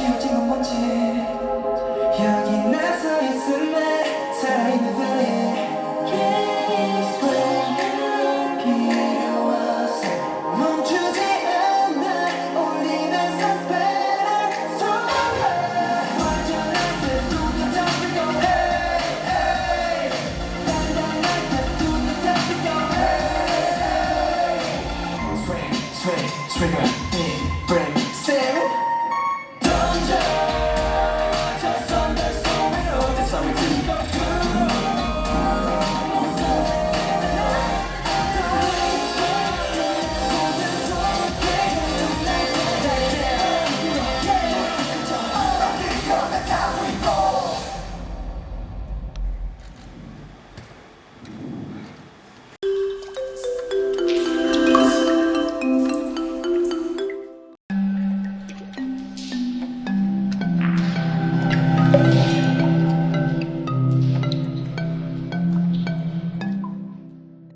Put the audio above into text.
지워진 건 뭔지 여기 나서 있을래